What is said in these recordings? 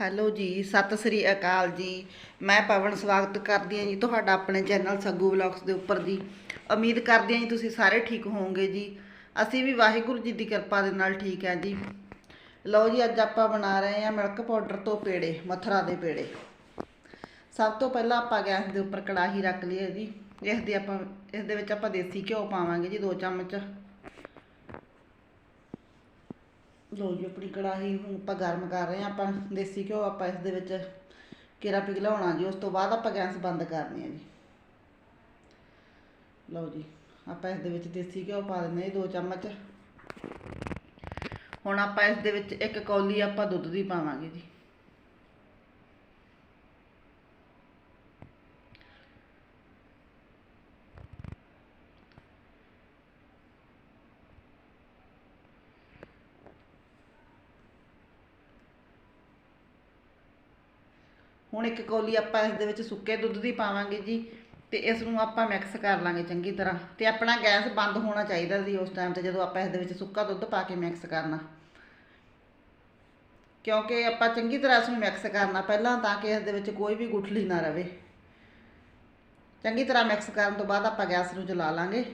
Hello ਜੀ, ਸਤਿ ਸ੍ਰੀ ਅਕਾਲ ਜੀ। ਮੈਂ ਪਵਨ ਸਵਾਗਤ ਕਰਦੀ ਹਾਂ ਜੀ ਤੁਹਾਡਾ ਆਪਣੇ ਚੈਨਲ ਸੱਗੂ ਵਲੌਗਸ ਦੇ ਉੱਪਰ ਜੀ। ਉਮੀਦ ਕਰਦੀ ਹਾਂ ਜੀ ਤੁਸੀਂ ਸਾਰੇ ਠੀਕ ਹੋਵੋਗੇ ਜੀ। ਅਸੀਂ ਵੀ ਵਾਹਿਗੁਰੂ ਜੀ ਦੀ ਕਿਰਪਾ ਦੇ ਨਾਲ ਠੀਕ ਹੈ ਜੀ। ਲਓ ਜੀ, ਅੱਜ ਆਪਾਂ ਬਣਾ ਰਹੇ ਹਾਂ ਮਿਲਕ ਪਾਊਡਰ ਤੋਂ ਪੇੜੇ, ਮਥਰਾ ਦੇ ਪੇੜੇ। ਸਭ ਤੋਂ ਪਹਿਲਾਂ ਆਪਾਂ ਗੈਸ ਦੇ ਉੱਪਰ ਕੜਾਹੀ ਰੱਖ ਲਈ ਹੈ ਜੀ। ਇਸ ਦੇ ਆਪਾਂ, ਇਸ ਦੇ ਵਿੱਚ ਆਪਾਂ ਦੇਸੀ ਘਿਓ ਪਾਵਾਂਗੇ ਜੀ 2 ਚਮਚ। ਲੋ ਜੀ ਆਪਣੀ ਕੜਾਹੀ ਹੁਣ ਆਪਾਂ ਗਰਮ ਕਰ ਰਹੇ ਹਾਂ, ਆਪਾਂ ਦੇਸੀ ਘਿਓ ਆਪਾਂ ਇਸ ਦੇ ਵਿੱਚ ਕੇਰਾ ਪਿਘਲਾਉਣਾ ਜੀ, ਉਸ ਤੋਂ ਬਾਅਦ ਆਪਾਂ ਗੈਸ ਬੰਦ ਕਰਨੀ ਹੈ ਜੀ। ਲਓ ਜੀ, ਆਪਾਂ ਇਸ ਦੇ ਵਿੱਚ ਦੇਸੀ ਘਿਓ ਪਾ ਦਿੰਦੇ ਹਾਂ ਜੀ 2 ਚਮਚ। ਹੁਣ ਆਪਾਂ ਇਸ ਦੇ ਵਿੱਚ ਇੱਕ ਕੌਲੀ ਆਪਾਂ ਦੁੱਧ ਦੀ ਪਾਵਾਂਗੇ ਜੀ। ਹੁਣ ਇੱਕ ਕੌਲੀ ਆਪਾਂ ਇਸ ਦੇ ਵਿੱਚ ਸੁੱਕੇ ਦੁੱਧ ਦੀ ਪਾਵਾਂਗੇ ਜੀ ਤੇ ਇਸ ਨੂੰ ਆਪਾਂ ਮਿਕਸ ਕਰ ਲਾਂਗੇ ਚੰਗੀ ਤਰ੍ਹਾਂ ਤੇ ਆਪਣਾ ਗੈਸ ਬੰਦ ਹੋਣਾ ਚਾਹੀਦਾ ਸੀ ਉਸ ਟਾਈਮ ਤੇ ਜਦੋਂ ਆਪਾਂ ਇਸ ਦੇ ਵਿੱਚ ਸੁੱਕਾ ਦੁੱਧ ਪਾ ਕੇ ਮਿਕਸ ਕਰਨਾ। ਕਿਉਂਕਿ ਆਪਾਂ ਚੰਗੀ ਤਰ੍ਹਾਂ ਇਸ ਨੂੰ ਮਿਕਸ ਕਰਨਾ ਪਹਿਲਾਂ ਤਾਂ ਕਿ ਇਸ ਦੇ ਵਿੱਚ ਕੋਈ ਵੀ ਗੁਠਲੀ ਨਾ ਰਵੇ। ਚੰਗੀ ਤਰ੍ਹਾਂ ਮਿਕਸ ਕਰਨ ਤੋਂ ਬਾਅਦ ਆਪਾਂ ਗੈਸ ਨੂੰ ਜਲਾ ਲਾਂਗੇ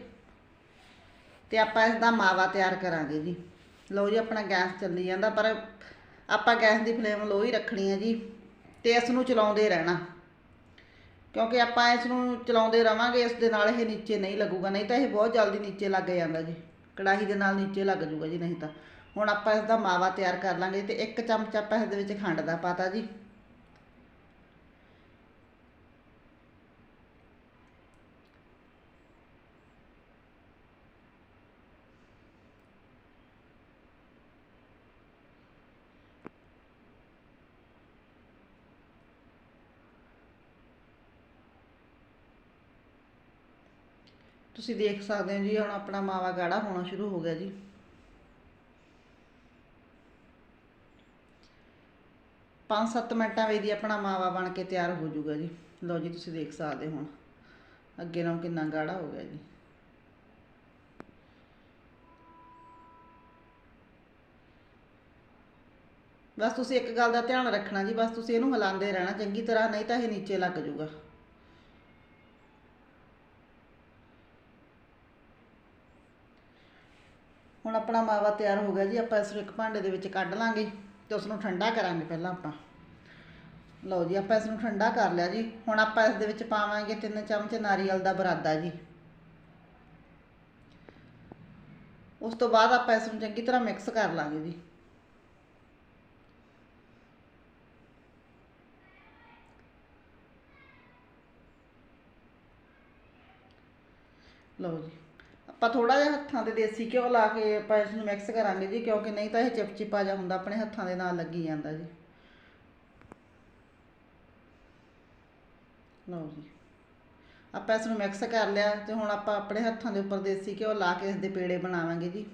ਤੇ ਆਪਾਂ ਇਸ ਦਾ ਮਾਵਾ ਤਿਆਰ ਕਰਾਂਗੇ ਜੀ। ਲਓ ਜੀ ਆਪਣਾ ਗੈਸ ਚੱਲੀ ਜਾਂਦਾ ਪਰ ਆਪਾਂ ਗੈਸ ਦੀ ਫਲੇਮ ਲੋ ਹੀ ਰੱਖਣੀ ਹੈ ਜੀ। ਤੇ ਇਸ ਨੂੰ ਚਲਾਉਂਦੇ ਰਹਿਣਾ। ਕਿਉਂਕਿ ਆਪਾਂ ਇਸ ਨੂੰ ਚਲਾਉਂਦੇ ਰਵਾਂਗੇ, ਇਸ ਦੇ ਨਾਲ ਇਹ ਨੀਚੇ ਨਹੀਂ ਲੱਗੂਗਾ, ਨਹੀਂ ਤਾਂ ਇਹ ਬਹੁਤ ਜਲਦੀ ਨੀਚੇ ਲੱਗ ਜਾਂਦਾ ਜੀ। ਕੜਾਹੀ ਦੇ ਨਾਲ ਨੀਚੇ ਲੱਗ ਜੂਗਾ ਜੀ, ਨਹੀਂ ਤਾਂ। ਹੁਣ ਆਪਾਂ ਇਸ ਦਾ ਮਾਵਾ ਤਿਆਰ ਕਰ ਲਾਂਗੇ ਤੇ ਇੱਕ ਚਮਚ ਆਪਾਂ ਇਸ ਦੇ ਵਿੱਚ ਖੰਡ ਦਾ ਪਾਤਾ ਜੀ। ਤੁਸੀਂ ਦੇਖ ਸਕਦੇ ਹੋ ਜੀ, ਹੁਣ ਆਪਣਾ ਮਾਵਾ ਗਾੜਾ ਹੋਣਾ ਸ਼ੁਰੂ ਹੋ ਗਿਆ ਜੀ। ਪੰਜ ਸੱਤ ਮਿੰਟਾਂ ਵਿੱਚ ਹੀ ਆਪਣਾ ਮਾਵਾ ਬਣ ਕੇ ਤਿਆਰ ਹੋ ਜਾਊਗਾ ਜੀ। ਲਓ ਜੀ, ਤੁਸੀਂ ਦੇਖ ਸਕਦੇ ਹੋ ਹੁਣ, ਅੱਗੇ ਨਾਲੋਂ ਕਿੰਨਾ ਗਾੜਾ ਹੋ ਗਿਆ ਜੀ। ਬਸ ਤੁਸੀਂ ਇੱਕ ਗੱਲ ਦਾ ਧਿਆਨ ਰੱਖਣਾ ਜੀ, ਬਸ ਤੁਸੀਂ ਇਹਨੂੰ ਹਿਲਾਉਂਦੇ ਰਹਿਣਾ, ਚੰਗੀ ਤਰ੍ਹਾਂ, ਨਹੀਂ ਤਾਂ ਇਹ ਨੀਚੇ ਲੱਗ ਜਾਊਗਾ। ਹੁਣ ਆਪਣਾ ਮਾਵਾ ਤਿਆਰ ਹੋ ਗਿਆ ਜੀ, ਆਪਾਂ ਇਸ ਨੂੰ ਇੱਕ ਭਾਂਡੇ ਦੇ ਵਿੱਚ ਕੱਢ ਲਾਂਗੇ ਤੇ ਉਸ ਨੂੰ ਠੰਡਾ ਕਰਾਂਗੇ ਪਹਿਲਾਂ ਆਪਾਂ। ਲਓ ਜੀ, ਆਪਾਂ ਇਸ ਨੂੰ ਠੰਡਾ ਕਰ ਲਿਆ ਜੀ। ਹੁਣ ਆਪਾਂ ਇਸ ਦੇ ਵਿੱਚ ਪਾਵਾਂਗੇ ਤਿੰਨ ਚਮਚ ਨਾਰੀਅਲ ਦਾ ਬਰਾਦਾ ਜੀ। ਉਸ ਤੋਂ ਬਾਅਦ ਆਪਾਂ ਇਸ ਨੂੰ ਚੰਗੀ ਤਰ੍ਹਾਂ ਮਿਕਸ ਕਰ ਲਾਂਗੇ ਜੀ। ਲਓ ਜੀ। ਆਪਾਂ ਥੋੜਾ ਜਿਹਾ ਹੱਥਾਂ ਤੇ ਦੇਸੀ ਘਿਓ ਲਾ ਕੇ ਆਪਾਂ ਇਸ ਨੂੰ ਮਿਕਸ ਕਰਾਂਗੇ ਜੀ, ਕਿਉਂਕਿ ਨਹੀਂ ਤਾਂ ਇਹ ਚਿਪਚਿਪਾ ਜਿਹਾ ਹੁੰਦਾ, ਆਪਣੇ ਹੱਥਾਂ ਦੇ ਨਾਲ ਲੱਗੀ ਜਾਂਦਾ ਜੀ। ਲਓ ਜੀ। ਆਪਾਂ ਇਸ ਨੂੰ ਮਿਕਸ ਕਰ ਲਿਆ ਤੇ ਹੁਣ ਆਪਾਂ ਆਪਣੇ ਹੱਥਾਂ ਦੇ ਉੱਪਰ ਦੇਸੀ ਘਿਓ ਲਾ ਕੇ ਇਸ ਦੇ ਪੇੜੇ ਬਣਾਵਾਂਗੇ ਜੀ।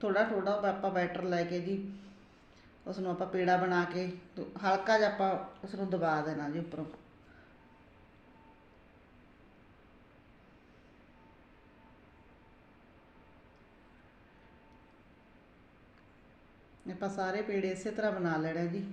ਥੋੜਾ ਥੋੜਾ ਆਪਾਂ ਬੈਟਰ ਲੈ ਕੇ ਜੀ, ਉਸ ਨੂੰ ਆਪਾਂ ਪੇੜਾ ਬਣਾ ਕੇ, ਹਲਕਾ ਜਿਹਾ ਆਪਾਂ ਉਸ ਨੂੰ ਦਬਾ ਦੇਣਾ ਜੀ ਉੱਪਰੋਂ। ਆਪਾਂ ਸਾਰੇ ਪੇੜੇ ਇਸੇ ਤਰ੍ਹਾਂ ਬਣਾ ਲੈਣੇ ਜੀ।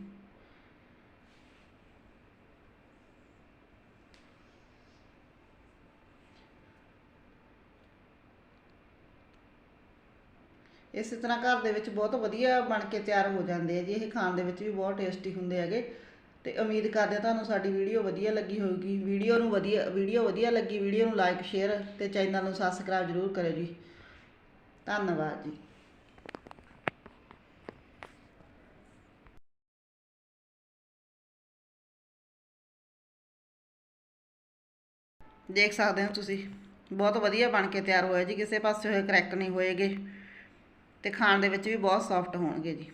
ਇਸੇ ਤਰ੍ਹਾਂ ਘਰ ਦੇ ਵਿੱਚ ਬਹੁਤ ਵਧੀਆ ਬਣ ਕੇ ਤਿਆਰ ਹੋ ਜਾਂਦੇ ਆ ਜੀ, ਇਹ ਖਾਣ ਦੇ ਵਿੱਚ ਵੀ ਬਹੁਤ ਟੇਸਟੀ ਹੁੰਦੇ ਹੈਗੇ। ਤੇ ਉਮੀਦ ਕਰਦੇ ਹਾਂ ਤੁਹਾਨੂੰ ਸਾਡੀ ਵੀਡੀਓ ਵਧੀਆ ਲੱਗੀ ਹੋਵੇਗੀ ਵੀਡੀਓ ਨੂੰ ਵਧੀਆ ਵੀਡੀਓ ਵਧੀਆ ਲੱਗੀ ਵੀਡੀਓ ਨੂੰ ਲਾਈਕ ਸ਼ੇਅਰ ਤੇ ਚੈਨਲ ਨੂੰ ਸਬਸਕ੍ਰਾਈਬ ਜ਼ਰੂਰ ਕਰਿਓ ਜੀ। ਧੰਨਵਾਦ ਜੀ। ਦੇਖ ਸਕਦੇ ਹੋ ਤੁਸੀਂ। ਬਹੁਤ ਵਧੀਆ ਬਣ ਕੇ ਤਿਆਰ ਹੋਇਆ ਜੀ। ਕਿਸੇ ਪਾਸੇ ਹੋਏ ਕਰੈਕ ਨਹੀਂ ਹੋਏਗੇ। ਤੇ ਖਾਣ ਦੇ ਵਿੱਚ ਵੀ ਬਹੁਤ ਸੌਫਟ ਹੋਣਗੇ ਜੀ।